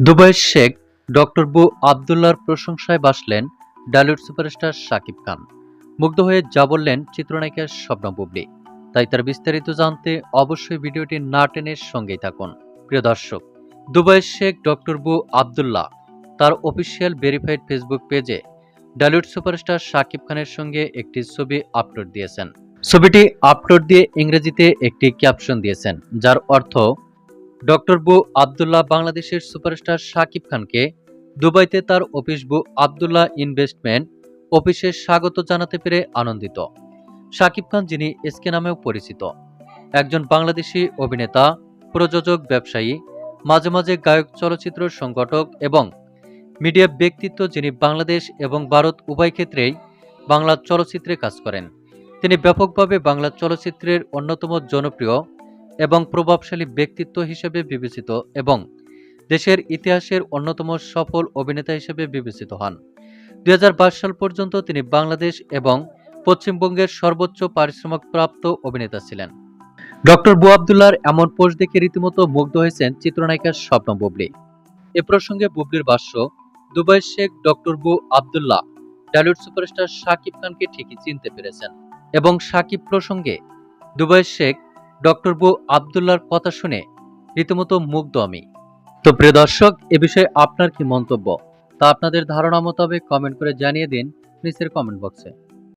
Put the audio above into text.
দুবাইয়ের Sheikh doctor বু আবদুল্লার প্রশংসায় বাসলেন ডালিউড সুপারস্টার শাকিব খান। মুগ্ধ হয়ে যা বললেন চিত্রনায়িকা স্বপ্ন বুবলি। তাই তার বিস্তারিত জানতে অবশ্যই ভিডিওটি না টেনে সঙ্গেই থাকুন। প্রিয় দর্শক দুবাইয়ের শেখ ডক্টর বু আবদুল্লাহ তার অফিসিয়াল ভেরিফাইড ফেসবুক পেজে ডালিউড সুপারস্টার শাকিব খানের সঙ্গে একটি ছবি আপলোড দিয়েছেন। ছবিটি আপলোড দিয়ে ইংরেজিতে একটি ক্যাপশন দিয়েছেন, যার অর্থ ডক্টর বু আবদুল্লাহ বাংলাদেশের সুপারস্টার শাকিব খানকে দুবাইতে তার অফিস বু আবদুল্লাহ ইনভেস্টমেন্ট অফিসে স্বাগত জানাতে পেরে আনন্দিত। শাকিব খান যিনি এসকে নামেও পরিচিত। একজন বাংলাদেশি অভিনেতা, প্রযোজক, ব্যবসায়ী, মাঝে মাঝে গায়ক, চলচ্চিত্র সংগঠক এবং মিডিয়া ব্যক্তিত্ব যিনি বাংলাদেশ এবং ভারত উভয় ক্ষেত্রেই বাংলা চলচ্চিত্রে কাজ করেন। তিনি ব্যাপকভাবে বাংলা চলচ্চিত্রের অন্যতম জনপ্রিয় এবং প্রভাবশালী ব্যক্তিত্ব হিসেবে বিবেচিত এবং দেশের ইতিহাসের অন্যতম সফল অভিনেতা হিসেবে বিবেচিত হন। দুই হাজার বাইশ সাল পর্যন্ত তিনি বাংলাদেশ এবং পশ্চিমবঙ্গের সর্বোচ্চ পারিশ্রমিক প্রাপ্ত অভিনেতা ছিলেন। ডক্টর বু আবদুল্লার এমন পোস্ট দেখে রীতিমতো মুগ্ধ হয়েছেন চিত্রনায়িকা স্বপ্ন বুবলি। এ প্রসঙ্গে বুবলির ভাষ্য, দুবাই শেখ ডক্টর বু আবদুল্লাহ ডালিউড সুপারস্টার শাকিব খানকে ঠিকই চিনতে পেরেছেন এবং শাকিব প্রসঙ্গে দুবাই শেখ ডক্টর বু আবদুল্লার কথা শুনে রীতিমতো মুগ্ধ আমি। তো প্রিয় দর্শক, এ বিষয়ে আপনার কি মন্তব্য? তা আপনাদের ধারণা মোতাবেক কমেন্ট করে জানিয়ে দিন নিচের কমেন্ট বক্সে